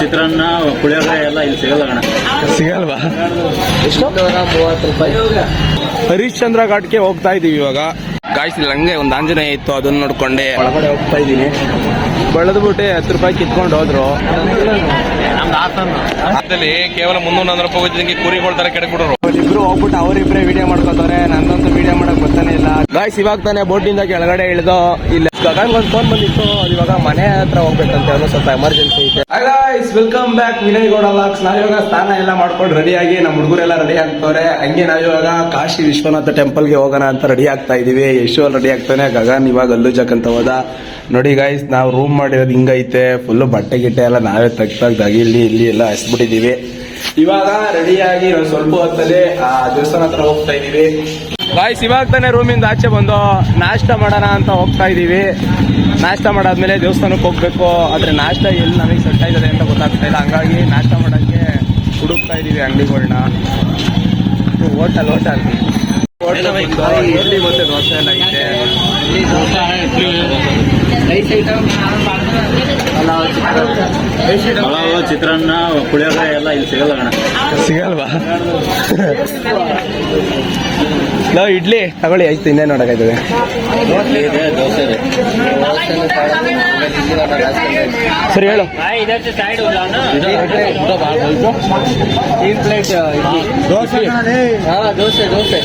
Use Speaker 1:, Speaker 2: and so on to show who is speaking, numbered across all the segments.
Speaker 1: ಚಿತ್ರಾನ್ನ ಪುಳಿಯೋಗರೆ ಎಲ್ಲ ಇಲ್ಲಿ ಸಿಗಲ್ಲ ಅಣ್ಣ
Speaker 2: ಸಿಗಲ್ವಾ?
Speaker 3: ಮೂವತ್ತು ರೂಪಾಯಿ.
Speaker 2: ಹರಿಶ್ಚಂದ್ರ ಘಾಟ್ಗೆ ಹೋಗ್ತಾ ಇದೀವಿ ಇವಾಗ. ಗಾಯ್ಸ್ ಇಲ್ಲಿ ಹಂಗೆ ಒಂದು ಆಂಜನೇಯ ಇತ್ತು ಅದನ್ನ ನೋಡ್ಕೊಂಡೆ. ಒಳಗಡೆ ಹೋಗ್ತಾ ಇದೀನಿ. ಬೆಳೆದ್ಬಿಟ್ಟು ಹತ್ತು ರೂಪಾಯಿ ಕಿತ್ಕೊಂಡು ಹೋದ್ರು.
Speaker 4: ಅದಲ್ಲಿ ಕೇವಲ ಮುನ್ನೂರ ರೂಪಾಯಿ ಹೋಗಿದ್ದಕ್ಕೆ ಕುರಿಗಳ ತರ ಕೆಡಬಿಡೋರು
Speaker 2: ಹೋಗ್ಬಿಟ್ಟು ಅವರಿಬ್ರೆ ವಿಡಿಯೋ ಮಾಡ್ಕೊತಾರೆ ನಂದಂತೂ ವಿಡಿಯೋ ಮಾಡಕ್ ಬರ್ತಾನೆ ಇಲ್ಲ. ಗಾಯ್ಸ್ ಇವಾಗ ತಾನೇ ಬೋಟಿಂದ ಕೆಳಗಡೆ ಇಳಿದು ಇಲ್ಲ ಗಗನ್ ಒಂದು ಫೋನ್ ಬಂದಿತ್ತು. ಇವಾಗ ಮನೆ ಹತ್ರ ಹೋಗ್ಬೇಕಂತ ಅವನು ಸ್ವಲ್ಪ ಎಮರ್ಜೆನ್ಸಿ ಐತೆ. Guys welcome back Vinay Gowda LOX ನಾವಿವಾಗ ಸ್ನಾನ ಎಲ್ಲ ಮಾಡ್ಕೊಂಡು ರೆಡಿ ಆಗಿ ನಮ್ಮ ಹುಡುಗರೆಲ್ಲ ರೆಡಿ ಆಗ್ತವ್ರೆ. ಹಂಗೆ ನಾವಿವಾಗ ಕಾಶಿ ವಿಶ್ವನಾಥ ಟೆಂಪಲ್ಗೆ ಹೋಗೋಣ ಅಂತ ರೆಡಿ ಆಗ್ತಾ ಇದೀವಿ. ಯಶು ರೆಡಿ ಆಗ್ತಾನೆ. ಗಗನ್ ಇವಾಗ ಅಲ್ಲು ಜಕ್ ಹೋದ. ನೋಡಿ ಗಾಯ್ಸ್ ನಾವು ರೂಮ್ ಮಾಡಿರೋದು ಹಿಂಗೈತೆ. ಫುಲ್ಲು ಬಟ್ಟೆ ಗಿಟ್ಟೆ ಎಲ್ಲ ನಾವೇ ತಗ್ತಾಗ್ದಾಗಿ ಇಲ್ಲಿ ಇಲ್ಲಿ ಎಲ್ಲ ಹಸ್ಬಿಟ್ಟಿದೀವಿ. ಇವಾಗ ರೆಡಿಯಾಗಿ ಒಂದು ಸ್ವಲ್ಪ ಹೊತ್ತಲ್ಲಿ ಆ ದೇವಸ್ಥಾನ ಹತ್ರ ಹೋಗ್ತಾ ಇದೀವಿ ಬಾಯ್ಸ್ ಇವಾಗ ತಾನೇ ರೂಮಿಂದ ಆಚೆ ಬಂದು ನಾಷ್ಟ ಮಾಡೋಣ ಅಂತ ಹೋಗ್ತಾ ಇದೀವಿ ನಾಷ್ಟ ಮಾಡಾದ್ಮೇಲೆ ದೇವಸ್ಥಾನಕ್ಕೆ ಹೋಗ್ಬೇಕು. ಆದ್ರೆ ನಾಷ್ಟ ಎಲ್ಲಿ ನಮಗೆ ಸೆಟ್ ಆಯ್ತದೆ ಅಂತ ಗೊತ್ತಾಗ್ತಾ ಇಲ್ಲ. ಹಂಗಾಗಿ ನಾಷ್ಟ ಮಾಡೋಕ್ಕೆ ಹುಡುಕ್ತಾ ಇದೀವಿ ಅಂಗಡಿಗಳನ್ನ ಹೋಟೆಲ್ ಹೋಟೆಲ್ ಹೋಟೆಲ್ ಮತ್ತೆ ದೋಸೆ ಎಲ್ಲ
Speaker 3: ಐಟಮ್
Speaker 1: ಪಲಾವ್ ಚಿತ್ರಾನ್ನ ಪುಳಿಯೋಗರೆ ಎಲ್ಲ ಇಲ್ಲಿ ಸಿಗಲ್ಲ ಕಣ.
Speaker 2: ಸಿಗಲ್ವಾ? ನಾವು ಇಡ್ಲಿ ತಗೊಳ್ಳಿ ಆಯ್ತು ಇನ್ನೇ ನೋಡೋಕ್ಕಾಯ್ತದೆ
Speaker 1: ದೋಸೆ
Speaker 2: ಸರಿ ಹೇಳು.
Speaker 3: ಪ್ಲೇಟ್
Speaker 2: ದೋಸೆ
Speaker 3: ದೋಸೆ ದೋಸೆ.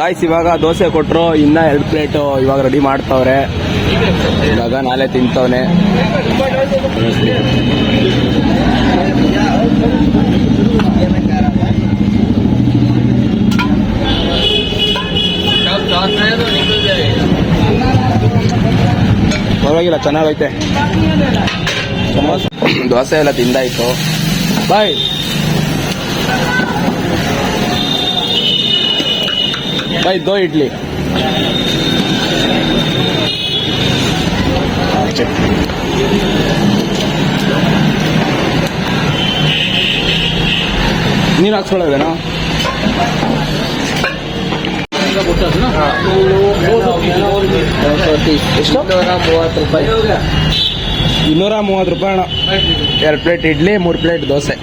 Speaker 2: ಗಾಯ್ಸ್ ಇವಾಗ ದೋಸೆ ಕೊಟ್ಟರು ಇನ್ನ ಎರಡು ಪ್ಲೇಟ್ ಇವಾಗ ರೆಡಿ ಮಾಡ್ತಾವ್ರೆ. ಇವಾಗ ನಾಳೆ ತಿಂತವ್ನೆ. ಪರವಾಗಿಲ್ಲ, ಚೆನ್ನಾಗೈತೆ. ದೋಸೆ ಎಲ್ಲ ತಿಂದಾಯ್ತು. ಬಾಯ್. ಬಾಯ್ ದೋ ಇಡ್ಲಿ ನೀರು ಹಾಕ್ಸ್ಕೊಳ್ಳೋದೇನೋ
Speaker 3: ಎಷ್ಟು ಮೂವತ್ತು ರೂಪಾಯಿ
Speaker 2: ಇನ್ನೂರ ಮೂವತ್ತು ರೂಪಾಯಿ ಅಣ್ಣ ಎರಡು ಪ್ಲೇಟ್ ಇಡ್ಲಿ ಮೂರು ಪ್ಲೇಟ್ ದೋಸೆ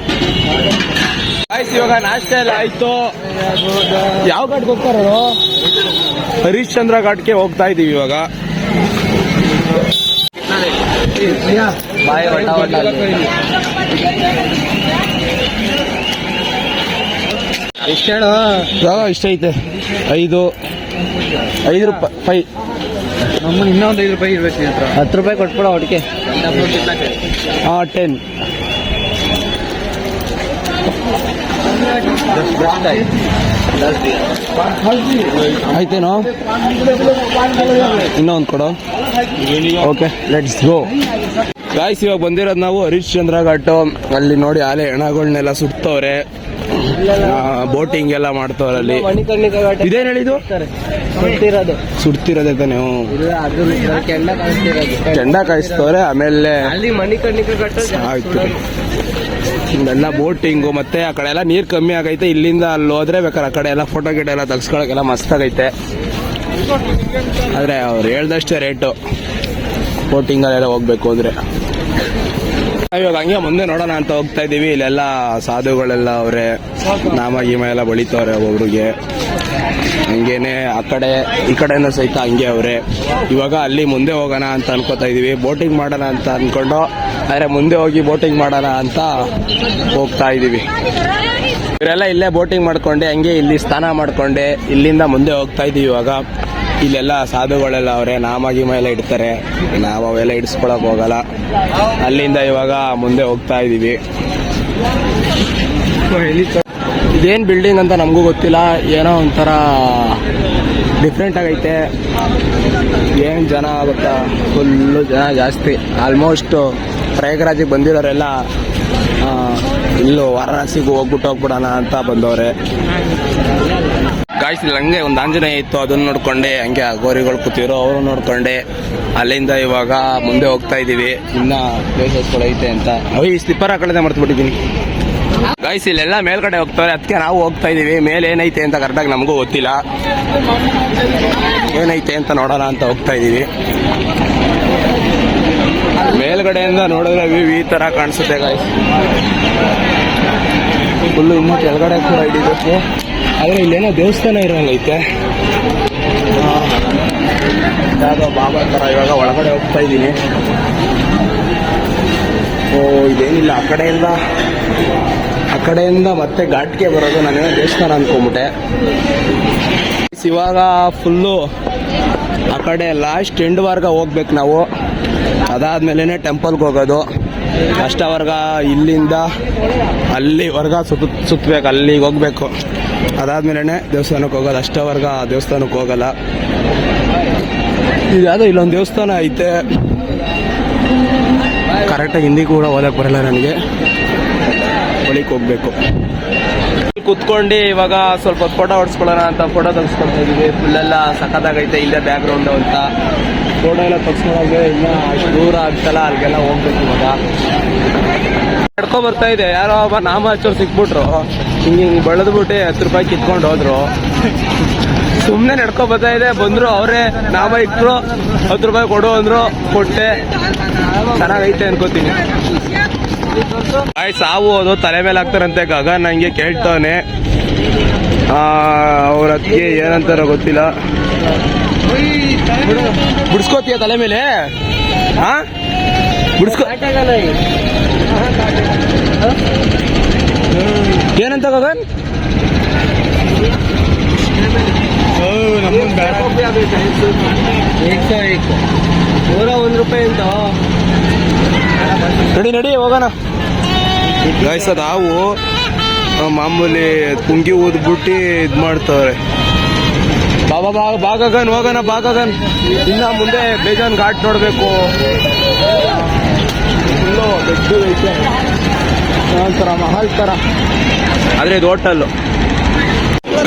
Speaker 2: ಆಯ್ತು ಇವಾಗ ನಾಷ್ಟ ಎಲ್ಲ ಆಯ್ತು. ಯಾವ ಘಾಟ್ಗೆ ಹೋಗ್ತಾರ ಹರಿಶ್ಚಂದ್ರ ಘಾಟ್ಗೆ ಹೋಗ್ತಾ ಇದೀವಿ ಇವಾಗ.
Speaker 3: ಬಾಯಿ ವಟ ವಟ ಎಷ್ಟು ಹೇಳು.
Speaker 2: ಇವಾಗ ಇಷ್ಟ ಐತೆ. ಐದು ಐದು ರೂಪಾಯಿ
Speaker 3: ನಮ್ಮ ಇನ್ನೊಂದು ಐದು ರೂಪಾಯಿ ಇರ್ಬೇಕು ಹತ್ರ ಹತ್ತು ರೂಪಾಯಿ ಕೊಟ್ಬಿಡ ಒಟ್ಟಿಗೆ
Speaker 2: ಹಾಂ ಟೆನ್ ಆಯ್ತೇನೋ? ಇನ್ನೊಂದು ಕೊಡೋ. ಓಕೆ ಲೆಟ್ಸ್ ಗೋ ಗಾಯ್ಸ್ ಇವಾಗ ಬಂದಿರೋದು ನಾವು ಹರಿಶ್ಚಂದ್ರ ಘಾಟು ಅಲ್ಲಿ ನೋಡಿ ಆಲೆ ಹೆಣಗಳನ್ನೆಲ್ಲ ಸುತ್ತವ್ರೆ. ಬೋಟಿಂಗ್ ಎಲ್ಲ ಮಾಡ್ತವ್ರೆ ಅಲ್ಲಿ. ಇದೇನ್ ಹೇಳಿದು ಸುಡ್ತಿರೋದೆ ತಾನೆ
Speaker 3: ಕೆಂಡ
Speaker 2: ಕಾಯಿಸ್ತವ್ರೆ ಆಮೇಲೆ ಆಯ್ತು. ಇಲ್ಲೆಲ್ಲ ಬೋಟಿಂಗು ಮತ್ತೆ ಆ ಕಡೆ ಎಲ್ಲ ನೀರು ಕಮ್ಮಿ ಆಗೈತೆ. ಇಲ್ಲಿಂದ ಅಲ್ಲಿ ಹೋದ್ರೆ ಬೇಕಾದ್ರೆ ಆ ಕಡೆ ಎಲ್ಲ ಫೋಟೋ ಗಿಡ ಎಲ್ಲ ತೆಗ್ಸ್ಕೊಳಕ್ಕೆಲ್ಲ ಮಸ್ತ್ ಆಗೈತೆ. ಆದ್ರೆ ಅವ್ರು ಹೇಳ್ದಷ್ಟೇ ರೇಟು ಬೋಟಿಂಗಲ್ಲೆಲ್ಲ ಹೋಗ್ಬೇಕು ಅಂದ್ರೆ ಇವಾಗ ಹಂಗೆ ಮುಂದೆ ನೋಡೋಣ ಅಂತ ಹೋಗ್ತಾ ಇದೀವಿ. ಇಲ್ಲೆಲ್ಲ ಸಾಧುಗಳೆಲ್ಲ ಅವರೇ, ನಾಮ ಗೀಮ ಎಲ್ಲ ಬಳಿತವ್ರೆ ಒಬ್ಬೊಬ್ರಿಗೆ ಹಂಗೇನೆ ಆ ಕಡೆ, ಈ ಕಡೆನೂ ಸಹಿತ ಹಂಗೆ ಅವರೇ. ಇವಾಗ ಅಲ್ಲಿ ಮುಂದೆ ಹೋಗೋಣ ಅಂತ ಅನ್ಕೋತಾ ಇದೀವಿ. ಬೋಟಿಂಗ್ ಮಾಡೋಣ ಅಂತ ಅನ್ಕೊಂಡು ಆದ್ರೆ ಮುಂದೆ ಹೋಗಿ ಬೋಟಿಂಗ್ ಮಾಡೋಣ ಅಂತ ಹೋಗ್ತಾ ಇದೀವಿ. ಇವರೆಲ್ಲ ಇಲ್ಲೇ ಬೋಟಿಂಗ್ ಮಾಡ್ಕೊಂಡೆ, ಹಂಗೆ ಇಲ್ಲಿ ಸ್ನಾನ ಮಾಡ್ಕೊಂಡೆ, ಇಲ್ಲಿಂದ ಮುಂದೆ ಹೋಗ್ತಾ ಇದೀವಿ ಇವಾಗ. ಇಲ್ಲೆಲ್ಲ ಸಾಧುಗಳೆಲ್ಲ ಅವರೇ ನಾಮ ಗೀಮ ಎಲ್ಲ ಇಡ್ತಾರೆ. ನಾವು ಅವೆಲ್ಲ ಇಡಿಸ್ಕೊಳಕ್ ಹೋಗಲ್ಲ. ಅಲ್ಲಿಂದ ಇವಾಗ ಮುಂದೆ ಹೋಗ್ತಾ ಇದೀವಿ. ಇದೇನು ಬಿಲ್ಡಿಂಗ್ ಅಂತ ನಮಗೂ ಗೊತ್ತಿಲ್ಲ. ಏನೋ ಒಂಥರ ಡಿಫ್ರೆಂಟ್ ಆಗೈತೆ. ಏನು ಜನ ಆಗುತ್ತಾ? ಫುಲ್ಲು ಜನ ಜಾಸ್ತಿ. ಆಲ್ಮೋಸ್ಟ್ ಪ್ರಯಾಗರಾಜಿಗೆ ಬಂದಿರೋರೆಲ್ಲ ಇಲ್ಲೂ ವಾರಣಾಸಿಗೆ ಹೋಗ್ಬಿಟ್ಟು ಹೋಗ್ಬಿಡೋಣ ಅಂತ ಬಂದವ್ರೆ. ಗಾಯ್ಸ್ ಇಲ್ಲಿ ಹಂಗೆ ಒಂದು ಆಂಜನೇಯ ಇತ್ತು, ಅದನ್ನ ನೋಡ್ಕೊಂಡೆ. ಹಂಗೆ ಗೋರಿಗಳು ಕೂತಿರೋ ಅವರು ನೋಡ್ಕೊಂಡೆ. ಅಲ್ಲಿಂದ ಇವಾಗ ಮುಂದೆ ಹೋಗ್ತಾ ಇದೀವಿ. ಇನ್ನ ಪ್ಲೇಸಸ್ಗಳು ಐತೆ ಅಂತ. ಅವಿ ಸ್ಲಿಪ್ಪರ್ ಹಾಕೊಳ್ಳೋದೇ ಮರ್ತ್ಬಿಟ್ಟಿದ್ದೀನಿ. ಗಾಯ್ಸ್ ಇಲ್ಲೆಲ್ಲ ಮೇಲ್ಗಡೆ ಹೋಗ್ತಾರೆ ಅದಕ್ಕೆ ನಾವು ಹೋಗ್ತಾ ಇದೀವಿ. ಮೇಲೆ ಏನೈತೆ ಅಂತ ಕರೆಕ್ಟಾಗಿ ನಮಗೂ ಗೊತ್ತಿಲ್ಲ. ಏನೈತೆ ಅಂತ ನೋಡೋಣ ಅಂತ ಹೋಗ್ತಾ ಇದೀವಿ. ಮೇಲ್ಗಡೆಯಿಂದ ನೋಡಿದ್ರೆ ವ್ಯೂ ಈ ತರ ಕಾಣಿಸುತ್ತೆ ಗಾಯ್ಸ್ ಫುಲ್ಲು ಇನ್ನು ಕೆಳಗಡೆ ಕೂಡ ಹಿಡಿಬೇಕು ಆದರೆ ಇಲ್ಲೇನೋ ದೇವಸ್ಥಾನ ಇರೋಂಗೈತೆ ಯಾವುದೋ ಬಾಬಾ ಥರ ಇವಾಗ ಒಳಗಡೆ ಹೋಗ್ತಾ ಇದ್ದೀನಿ. ಓ, ಇದೇನಿಲ್ಲ, ಆ ಕಡೆಯಿಂದ ಆ ಕಡೆಯಿಂದ ಮತ್ತೆ ಘಾಟ್ಗೆ ಬರೋದು ನಾನೇನೋ ದೇವಸ್ಥಾನ ಅನ್ಕೊಂಬಿಟ್ಟೆ. ಇವಾಗ ಫುಲ್ಲು ಆ ಕಡೆ ಲಾಸ್ಟ್ ಎಂಡ್ವರ್ಗ ಹೋಗ್ಬೇಕು ನಾವು. ಅದಾದ್ಮೇಲೆ ಟೆಂಪಲ್ಗೆ ಹೋಗೋದು. ಅಷ್ಟವರ್ಗ ಇಲ್ಲಿಂದ ಅಲ್ಲಿವರ್ಗ ಸುತ್ತ ಸುತ್ತಬೇಕು, ಅಲ್ಲಿಗೆ ಹೋಗ್ಬೇಕು. ಅದಾದ್ಮೇಲೆ ದೇವಸ್ಥಾನಕ್ಕೆ ಹೋಗೋದು. ಅಷ್ಟವರ್ಗ ದೇವಸ್ಥಾನಕ್ಕೆ ಹೋಗಲ್ಲ. ಇದು ಇಲ್ಲೊಂದು ದೇವಸ್ಥಾನ ಐತೆ. ಕರೆಕ್ಟಾಗಿ ಹಿಂದಿ ಕೂಡ ಓದಕ್ಕೆ ಬರಲ್ಲ ನನಗೆ. ಒಳಗೆ ಹೋಗ್ಬೇಕು. ಕುತ್ಕೊಂಡು ಇವಾಗ ಸ್ವಲ್ಪ ಫೋಟೋ ಹೊಡ್ಸ್ಕೊಳ್ಳೋಣ ಅಂತ ಫೋಟೋ ತೆಗೆಸ್ಕೊಳ್ತಾ ಇದೀವಿ. ಫುಲ್ಲೆಲ್ಲ ಸಖತ್ತಾಗೈತೆ, ಇಲ್ಲೇ ಬ್ಯಾಕ್ ಗ್ರೌಂಡ್ ಅಂತ. ಫೋಟೋ ಎಲ್ಲ ತೆಗ್ಸ್ಕೊಳೋಕೆ ಇನ್ನೂ ಅಷ್ಟು ದೂರ ಆಗ್ತಲ್ಲ ಅಲ್ಲಿಗೆಲ್ಲ ಹೋಗ್ಬೇಕು ಇವಾಗ. ನಡ್ಕೊ ಬರ್ತಾ ಇದೆ. ಯಾರೋ ಒಬ್ಬ ನಾಮ ಹಚ್ಚೋರು ಸಿಕ್ಬಿಟ್ರು. ಹಿಂಗೆ ಹಿಂಗೆ ಬೆಳೆದ್ಬಿಟ್ಟು ಹತ್ತು ರೂಪಾಯಿ ಕಿತ್ಕೊಂಡು ಹೋದ್ರು. ಸುಮ್ಮನೆ ನಡ್ಕೊ ಬರ್ತಾ ಇದೆ. ಬಂದ್ರು, ಅವರೇ ನಾಮ ಇಟ್ಟರು ಹತ್ತು ರೂಪಾಯಿ ಕೊಡು ಅಂದ್ರು. ಕೊಟ್ಟೆ. ಚೆನ್ನಾಗೈತೆ ಅನ್ಕೋತೀನಿ. ಸಾವು ಅದು ತಲೆ ಮೇಲೆ ಹಾಕ್ತಾರಂತೆ ಗಗನ್ ನಂಗೆ ಕೇಳ್ತಾನೆ ಅವ್ರ ಅದಕ್ಕೆ ಏನಂತಾರ ಗೊತ್ತಿಲ್ಲ. ಬಿಡ್ಸ್ಕೋತೀಯ ತಲೆ ಮೇಲೆ? ಹಾ? ಬಿಡ್ಸ್ಕೋ ಏನಂತ ಗಗನ್? ನೂರ ಒಂದು ರೂಪಾಯಿ ಅಂತ ನಡಿ ನಡಿ ಹೋಗೋಣ. ಗಾಯ್ಸ್ ಅದು ಹಾವು ಮಾಮೂಲಿ ಪುಂಗಿ ಊದ್ಬಿಟ್ಟು ಇದು ಮಾಡ್ತವ್ರೆ. ಬಾಬಾ ಬಾ ಬಾಗಗನ್ ಹೋಗೋಣ ಬಾಗಗನ್. ಇನ್ನ ಮುಂದೆ ಬೇಜಾನ್ ಘಾಟ್ ನೋಡಬೇಕು. ಫುಲ್ಲು ದೊಡ್ಡ ಐತೆ. ಒಂಥರ ಮಹಲ್ ಥರ ಆದರೆ ಇದು ಹೋಟಲ್ಲು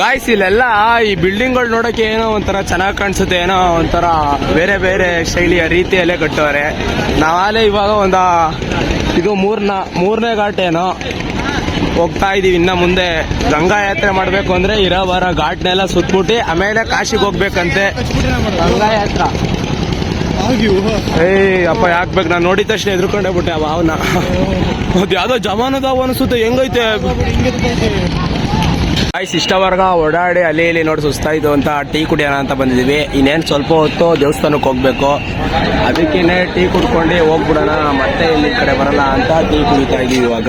Speaker 2: ಗಾಯ್ಸ್ ಇಲ್ಲೆಲ್ಲ ಈ ಬಿಲ್ಡಿಂಗ್ಗಳು ನೋಡಕ್ಕೆ ಏನೋ ಒಂಥರ ಚೆನ್ನಾಗಿ ಕಾಣಿಸುತ್ತೆ ಏನೋ ಒಂಥರ ಬೇರೆ ಬೇರೆ ಶೈಲಿಯ ರೀತಿಯಲ್ಲೇ ಕಟ್ಟವ್ರೆ. ನಾವಾಗಲೇ ಇವಾಗ ಒಂದ ಇದು ಮೂರ್ನ ಮೂರನೇ ಘಾಟ್ ಏನೋ ಹೋಗ್ತಾ ಇದೀವಿ. ಇನ್ನ ಮುಂದೆ ಗಂಗಾ ಯಾತ್ರೆ ಮಾಡ್ಬೇಕು ಅಂದ್ರೆ ಇರೋ ಬರೋ ಘಾಟ್ನೆಲ್ಲ ಸುತ್ತಮುಟ್ಟಿ ಆಮೇಲೆ ಕಾಶಿಗೆ ಹೋಗ್ಬೇಕಂತೆ. ಗಂಗಾ ಯಾತ್ರ. ಏಯ್ ಅಪ್ಪ ಯಾಕ್ಬೇಕು ನಾನು ನೋಡಿದ ತಕ್ಷಣ ಎದ್ರುಕೊಂಡೇ ಬಿಟ್ಟೆ ಅವ ಅವನ ಅದು ಯಾವ್ದೋ ಜಮಾನದಾವ್ ಅನಿಸುತ್ತೆ. ಹೆಂಗೈತೆ. ಆಯ್ಸ್ ಇಷ್ಟವರ್ಗ ಓಡಾಡಿ ಅಲ್ಲಿ ಇಲ್ಲಿ ನೋಡಿ ಸುಸ್ತಾಯ್ತು ಅಂತ ಟೀ ಕುಡಿಯೋಣ ಅಂತ ಬಂದಿದ್ದೀವಿ. ಇನ್ನೇನು ಸ್ವಲ್ಪ ಹೊತ್ತು ದೇವಸ್ಥಾನಕ್ಕೆ ಹೋಗ್ಬೇಕು. ಅದಕ್ಕೇನೆ ಟೀ ಕುಡ್ಕೊಂಡು ಹೋಗ್ಬಿಡೋಣ. ಮತ್ತೆ ಇಲ್ಲಿ ಕಡೆ ಬರಲ್ಲ ಅಂತ ಟೀ ಕುಡಿತಾ ಇದ್ದೀವಿ ಇವಾಗ.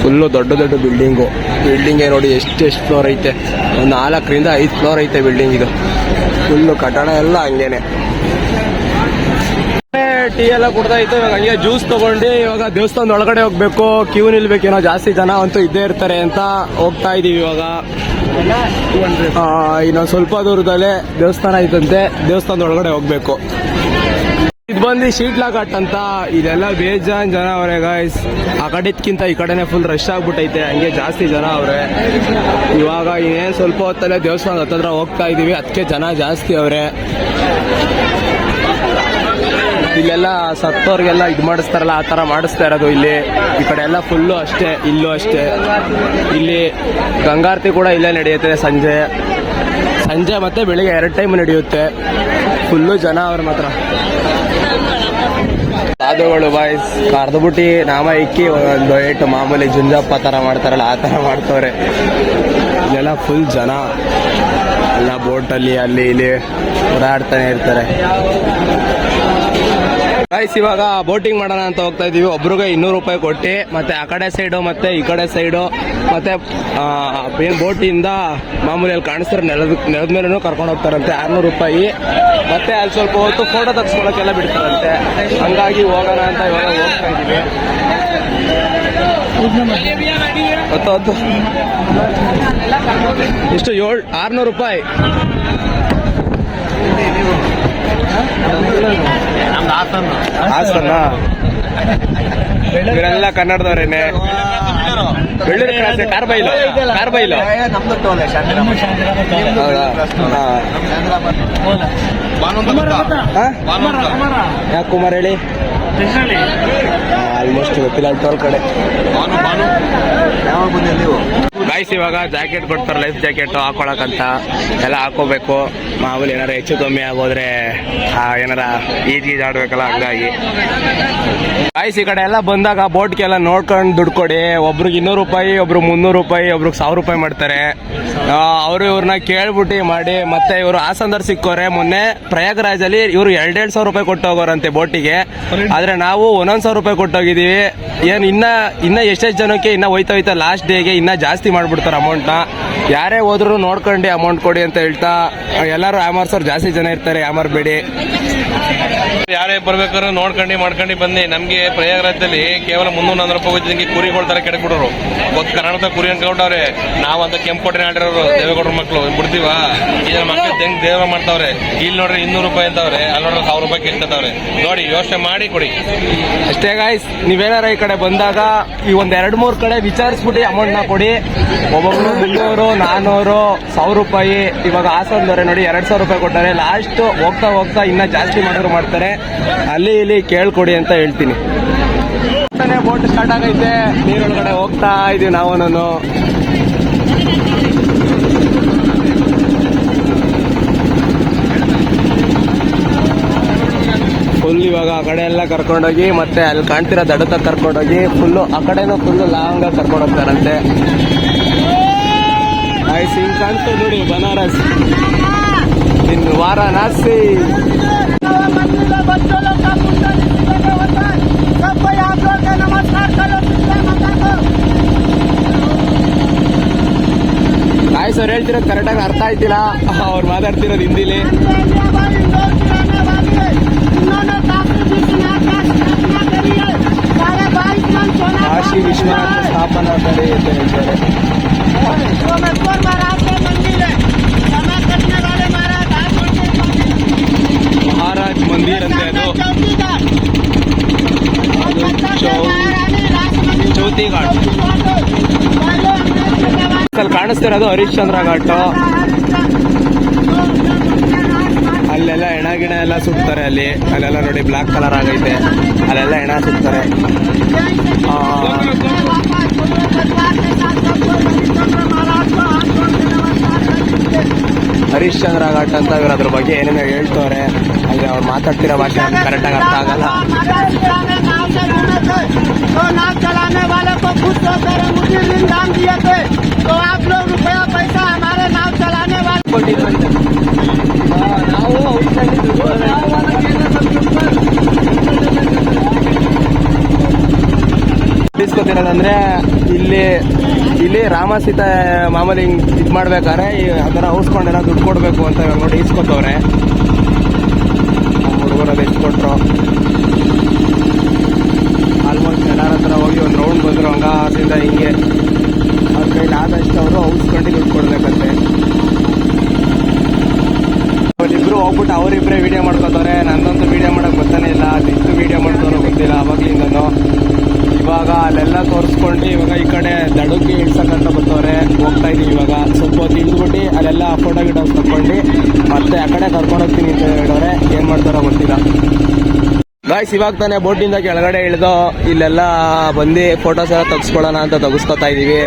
Speaker 2: ಫುಲ್ಲು ದೊಡ್ಡ ದೊಡ್ಡ ಬಿಲ್ಡಿಂಗು. ಬಿಲ್ಡಿಂಗೇ ನೋಡಿ ಎಷ್ಟು ಎಷ್ಟು ಫ್ಲೋರ್ ಐತೆ. ಒಂದು ನಾಲ್ಕರಿಂದ ಐದು ಫ್ಲೋರ್ ಐತೆ ಬಿಲ್ಡಿಂಗ್ ಇದು. ಫುಲ್ಲು ಕಟ್ಟಡ ಎಲ್ಲ ಹಂಗೇನೆ. ಟೀ ಎಲ್ಲ ಕುಡ್ತಾ ಇತ್ತು. ಇವಾಗ ಹಂಗೆ ಜ್ಯೂಸ್ ತಗೊಂಡು ಇವಾಗ ದೇವಸ್ಥಾನದ ಒಳಗಡೆ ಹೋಗ್ಬೇಕು. ಕ್ಯೂ ನಿಲ್ಬೇಕೇನೋ ಜಾಸ್ತಿ ಜನ ಅಂತೂ ಇದ್ದೇ ಇರ್ತಾರೆ ಅಂತ ಹೋಗ್ತಾ ಇದೀವಿ ಇವಾಗ. ಇನ್ನೊಂದು ಸ್ವಲ್ಪ ದೂರದಲ್ಲೇ ದೇವಸ್ಥಾನ ಐತಂತೆ ದೇವಸ್ಥಾನದ ಒಳಗಡೆ ಹೋಗ್ಬೇಕು. ಇದು ಬಂದು ಶೀಟ್ಲಾ ಘಾಟ್ ಅಂತ. ಇದೆಲ್ಲ ಬೇಜಾನ್ ಜನ ಅವರೇ ಗಾಯ್ಸ್ ಆ ಕಡೆದ್ಕಿಂತ ಈ ಕಡೆನೇ ಫುಲ್ ರಶ್ ಆಗ್ಬಿಟ್ಟೈತೆ. ಹಂಗೆ ಜಾಸ್ತಿ ಜನ ಅವ್ರೆ. ಇವಾಗ ಇನ್ನೇನು ಸ್ವಲ್ಪ ಹೊತ್ತಲ್ಲೇ ದೇವಸ್ಥಾನದ ಹತ್ತತ್ರ ಹೋಗ್ತಾ ಇದೀವಿ. ಅದಕ್ಕೆ ಜನ ಜಾಸ್ತಿ ಅವ್ರೆ. ಇಲ್ಲೆಲ್ಲ ಸತ್ತೋರ್ಗೆಲ್ಲ ಇದು ಮಾಡಿಸ್ತಾರಲ್ಲ, ಆ ಥರ ಮಾಡಿಸ್ತಾ ಇರೋದು ಇಲ್ಲಿ. ಈ ಕಡೆ ಎಲ್ಲ ಫುಲ್ಲು ಅಷ್ಟೇ, ಇಲ್ಲೂ ಅಷ್ಟೇ. ಇಲ್ಲಿ ಗಂಗಾರತಿ ಕೂಡ ಇಲ್ಲೇ ನಡೆಯುತ್ತೆ ಸಂಜೆ. ಸಂಜೆ ಮತ್ತೆ ಬೆಳಿಗ್ಗೆ ಎರಡು ಟೈಮ್ ನಡೆಯುತ್ತೆ. ಫುಲ್ಲು ಜನ ಅವ್ರ ಮಾತ್ರ. ಸಾಧುಗಳು ಬಾಯ್ಸ್ ಕರ್ದ್ಬಿಟ್ಟು ನಾಮ ಇಕ್ಕಿ ಒಂದು ಏಟು ಮಾಮೂಲಿ ಜುಂಜಪ್ಪ ಥರ ಮಾಡ್ತಾರಲ್ಲ, ಆ ಥರ ಮಾಡ್ತವ್ರೆ. ಇಲ್ಲೆಲ್ಲ ಫುಲ್ ಜನ. ಎಲ್ಲ ಬೋಟಲ್ಲಿ ಅಲ್ಲಿ, ಇಲ್ಲಿ ಓಡಾಡ್ತಾನೆ ಇರ್ತಾರೆ. ಗಾಯ್ಸ್ ಇವಾಗ ಬೋಟಿಂಗ್ ಮಾಡೋಣ ಅಂತ ಹೋಗ್ತಾ ಇದೀವಿ. ಒಬ್ರಿಗೆ ಇನ್ನೂರು ರೂಪಾಯಿ ಕೊಟ್ಟು, ಮತ್ತೆ ಆ ಕಡೆ ಸೈಡು ಮತ್ತೆ ಈ ಕಡೆ ಸೈಡು ಮತ್ತೆ ಏನು ಬೋಟಿಂದ ಮಾಮೂಲಿಯಲ್ಲಿ ಕಾಣಿಸ್ತಾರೆ. ನೆಲದ ನೆಲದ ಮೇಲೂ ಕರ್ಕೊಂಡು ಹೋಗ್ತಾರಂತೆ. ಆರ್ನೂರು ರೂಪಾಯಿ. ಮತ್ತೆ ಅಲ್ಲಿ ಸ್ವಲ್ಪ ಹೊತ್ತು ಫೋಟೋ ತೆಗ್ಸ್ಕೊಳಕ್ಕೆಲ್ಲ ಬಿಡ್ತಾರಂತೆ. ಹಂಗಾಗಿ ಹೋಗೋಣ ಅಂತ ಇವಾಗ ಹೋಗ್ತಾ ಇದೀವಿ. ಇಷ್ಟು ಏಳು, ಆರ್ನೂರು ರೂಪಾಯಿ. ಹಾಸನ. ಇವರೆಲ್ಲ ಕನ್ನಡದವ್ರೇನೆ. ಬೆಳ್ಳೂರು? ಯಾಕೆ ಕುಮಾರ್ ಹೇಳಿ? ಆಲ್ಮೋಸ್ಟ್ ಗೊತ್ತಿಲ್ಲ ಟೋಲ್ ಕಡೆ ಗಾಯ್ಸ್ ಇವಾಗ ಜಾಕೆಟ್ ಕೊಡ್ತಾರೆ ಲೈಫ್ ಜಾಕೆಟ್ ಹಾಕೊಳಕಂತ ಎಲ್ಲ ಹಾಕೋಬೇಕು. ಮಾಮೂಲಿ ಏನಾರ ಹೆಚ್ಚು ಕಮ್ಮಿ ಆಗೋದ್ರೆ ಏನಾರ ಈಜ್ ಗೀಜ್ ಆಡ್ಬೇಕಲ್ಲ, ಹಂಗಾಗಿ. ಗಾಯ್ಸ್ ಈ ಕಡೆ ಎಲ್ಲ ಬಂದಾಗ ಬೋಟ್ಗೆಲ್ಲ ನೋಡ್ಕೊಂಡು ದುಡ್ಡು ಕೊಡಿ ಒಬ್ರಿಗೆ ಇನ್ನೂರು ರೂಪಾಯಿ, ಒಬ್ರು ಮುನ್ನೂರು ರೂಪಾಯಿ, ಒಬ್ರಿಗೆ ಸಾವಿರ ರೂಪಾಯಿ ಮಾಡ್ತಾರೆ. ಅವರು ಇವ್ರನ್ನ ಕೇಳ್ಬಿಟ್ಟು ಮಾಡಿ, ಮತ್ತೆ ಇವರು ಹಾಸನದವ್ರು ಸಿಕ್ಕೋರೆ. ಮೊನ್ನೆ ಪ್ರಯಾಗ್ರಾಜಲ್ಲಿ ಇವರು ಎರಡೆರಡು ಸಾವಿರ ರೂಪಾಯಿ ಕೊಟ್ಟು ಹೋಗೋರಂತೆ ಬೋಟಿಗೆ. ಆದ್ರೆ ನಾವು ಒಂದೊಂದು ಸಾವಿರ ರೂಪಾಯಿ ಕೊಟ್ಟೋಗಿದ್ದೀವಿ ಏನು ಇನ್ನ ಇನ್ನ ಎಷ್ಟೆಷ್ಟು ಜನಕ್ಕೆ ಇನ್ನ ಹೋಯ್ತಾ ಹೋಯ್ತಾ ಲಾಸ್ಟ್ ಡೇಗೆ ಇನ್ನ ಜಾಸ್ತಿ ಮಾಡ್ಬಿಡ್ತಾರೆ ಅಮೌಂಟ್ನ ಯಾರೇ ಹೋದ್ರು ನೋಡ್ಕೊಂಡು ಅಮೌಂಟ್ ಕೊಡಿ ಅಂತ ಹೇಳ್ತಾ ಎಲ್ಲರೂ ಯಾಮರ್ಸೋರು ಜಾಸ್ತಿ ಜನ ಇರ್ತಾರೆ ಯಾಮರ್ಬೇಡಿ
Speaker 4: ಯಾರೇ ಬರ್ಬೇಕಾದ್ರೆ ನೋಡ್ಕೊಂಡು ಮಾಡ್ಕೊಂಡು ಬನ್ನಿ. ನಮ್ಗೆ ಪ್ರಯಾಗರಾಜದಲ್ಲಿ ಕೇವಲ ಮುನ್ನೂರ ನಲ್ವತ್ತು ರೂಪಾಯಿ ಹೋಗಿದ್ದಂಗೆ ಕುರಿಗಳ ತರ ಕಡೆ ಕೊಡೋರು ಗೊತ್ತು ಕರ್ನಾಟಕ ಕುರಿ ಅನ್ಕೊಂಡವ್ರೆ ನಾವಂತ ಕೆಂಪೋಟೆ ಆಡಿರೋರು ದೇವೇಗೌಡರ ಮಕ್ಳು ಬಿಡ್ತೀವ? ಇದ್ರ ಮಕ್ಕಳು ಹೆಂಗ್ ದೇವ್ರ ಮಾಡ್ತಾವ್ರೆ? ಇಲ್ಲಿ ನೋಡ್ರಿ ಇನ್ನೂರು ರೂಪಾಯಿ ಅಂತವ್ರೆ ಅಲ್ಲಿ ನೋಡ್ರಿ ಸಾವಿರ ರೂಪಾಯಿ ಕೇಳ್ತಾವ್ರೆ ನೋಡಿ ಯೋಚನೆ ಮಾಡಿ ಕೊಡಿ.
Speaker 2: ಅಷ್ಟೇ ಗಾಯ್ಸ್ ನೀವೇನಾರ ಈ ಕಡೆ ಬಂದಾಗ ಈ ಒಂದ್ ಎರಡ್ ಮೂರು ಕಡೆ ವಿಚಾರಿಸ್ಬಿಟ್ಟು ಅಮೌಂಟ್ನ ಕೊಡಿ. ಒಬ್ಬೊಬ್ರು ಮುನ್ನೂರು ನಾನೂರು ಸಾವಿರ ರೂಪಾಯಿ. ಇವಾಗ ಹಾಸನದವ್ರೆ ನೋಡಿ ಎರಡು ಸಾವಿರ ರೂಪಾಯಿ ಕೊಟ್ಟಾರೆ ಲಾಸ್ಟ್ ಹೋಗ್ತಾ ಹೋಗ್ತಾ ಇನ್ನ ಜಾಸ್ತಿ ಮಾಡಿದ್ರು ಮಾಡ್ತಾರೆ. ಅಲ್ಲಿ ಇಲ್ಲಿ ಕೇಳ್ಕೊಡಿ ಅಂತ ಹೇಳ್ತೀನಿ. ಬೋಟ್ ಸ್ಟಾರ್ಟ್ ಆಗೈತೆ. ನೀರೊಳಗಡೆ ಹೋಗ್ತಾ ಇದೀವಿ ನಾವು ಫುಲ್ ಇವಾಗ ಆ ಕಡೆ ಎಲ್ಲ ಕರ್ಕೊಂಡೋಗಿ ಮತ್ತೆ ಅಲ್ಲಿ ಕಾಣ್ತಿರೋ ದಡತ ಕರ್ಕೊಂಡೋಗಿ ಫುಲ್ಲು ಆ ಕಡೆನೂ ಫುಲ್ಲು ಲಾಂಗ್ ಆಗಿ ಕರ್ಕೊಂಡು ಹೋಗ್ತಾರಂತೆ. ಗಾಯ್ಸ್ ಹಿಂಗೆ ಕಾಣ್ತು ನೋಡಿ ಬನಾರಸ್ ಇನ್ನು ವಾರಾಣಸಿ ಗಾಯ್ಸ್ ಅವ್ರು ಹೇಳ್ತಿರೋದು ಕರೆಕ್ಟಾಗಿ ಅರ್ಥ ಆಯ್ತಿಲ್ಲ. ಅವ್ರು ಮಾತಾಡ್ತಿರೋದು ಹಿಂದಿಲಿ.
Speaker 5: जमाने
Speaker 2: ಅಲ್ಲಿ ಕಾಣಿಸ್ತಿರೋದು ಹರಿಶ್ಚಂದ್ರ ಘಾಟ್ ಅಲ್ಲೆಲ್ಲ ಹೆಣ ಗಿಣ ಎಲ್ಲ ಸುಡ್ತಾರೆ ಅಲ್ಲಿ ಅಲ್ಲೆಲ್ಲ ನೋಡಿ ಬ್ಲಾಕ್ ಕಲರ್ ಆಗೈತೆ ಅಲ್ಲೆಲ್ಲ ಹೆಣ ಸುಡ್ತಾರೆ ಆ, ಹರಿಶ್ಚಂದ್ರ ಘಾಟ್ ಅಂತ ಇವ್ರು ಅದ್ರ ಬಗ್ಗೆ ಏನೇನೋ ಹೇಳ್ತವ್ರೆ ಅಲ್ಲಿ ಅವ್ರು ಮಾತಾಡ್ತಿರೋ ಭಾಷೆ ಕರೆಕ್ಟಾಗಿ ಅರ್ಥ ಆಗಲ್ಲ
Speaker 5: तो नाव चलाने वाले को खुद तो करे मुझे दान दिए थे तो आप लोग रुपया पैसा हमारे नाव चलाने वाले
Speaker 2: ತಿಳಿಸ್ಕೊತಿರೋದಂದ್ರೆ ಇಲ್ಲಿ ಇಲ್ಲಿ ರಾಮ ಸೀತಾ ಮಾಮೂಲಿ ಹಿಂಗ್ ಇದ್ ಮಾಡ್ಬೇಕಾದ್ರೆ ಈ ಅದರ ಔಸ್ಕೊಂಡೆಲ್ಲ ದುಡ್ಡು ಕೊಡ್ಬೇಕು ಅಂತ ಇವಾಗ ನೋಡಿ ಇಸ್ಕೊತವ್ರೆ ಹುಡುಗರದ ಇಸ್ಕೊಟ್ರು ಆಲ್ಮೋಸ್ಟ್ ಎಲ್ಲಾರ ಹತ್ರ ಹೋಗಿ ಒಂದು ರೌಂಡ್ ಬಂದ್ರು ಹಂಗಾದಿಂದ ಹಿಂಗೆ ಅವ್ರ ಕೈಲಿ ಆದಷ್ಟು ಅವರು ಔಸ್ಕೊಂಡು ದುಡ್ಡು ಕೊಡ್ಬೇಕಂತೆ. ಅವರಿಬ್ರು ಹೋಗ್ಬಿಟ್ಟು ಅವರಿಬ್ರೇ ವಿಡಿಯೋ ಮಾಡ್ಕೋತಾರೆ ನನ್ನೊಂದು ವಿಡಿಯೋ ಮಾಡೋಕೆ ಗೊತ್ತಾನೆ ಇಲ್ಲ. ಇಷ್ಟು ವಿಡಿಯೋ ಮಾಡ್ತಾರೋ ಗೊತ್ತಿಲ್ಲ. ಅವಾಗ್ಲಿಂದನು ಇವಾಗ ಅಲ್ಲೆಲ್ಲ ತೋರಿಸ್ಕೊಂಡು ಇವಾಗ ಈ ಕಡೆ ದಡಕ್ಕೆ ಇಳ್ಸಕ್ಕಂತ ಬರ್ತವ್ರೆ ಹೋಗ್ತಾ ಇದೀವಿ ಇವಾಗ. ಸ್ವಲ್ಪ ಹೊತ್ತು ಅಲ್ಲೆಲ್ಲ ಫೋಟೋ ಗಿಡ ತಗೊಂಡು ಮತ್ತೆ ಆ ಕಡೆ ಕರ್ಕೊಂಡು ಹೋಗ್ತೀನಿ ಅಂತ ಹೇಳೋರೆ ಏನು ಮಾಡ್ತಾರೋ ಗೊತ್ತಿಲ್ಲ. ಗಾಯ್ಸ್ ಇವಾಗ ತಾನೇ ಬೋಟಿಂದ ಕೆಳಗಡೆ ಇಳಿದು ಇಲ್ಲೆಲ್ಲ ಬಂದು ಫೋಟೋಸ್ ಎಲ್ಲ ತೆಗೆಸ್ಕೊಳ್ಳೋಣ ಅಂತ ತೆಗೆಸ್ಕೊತಾ ಇದೀವಿ.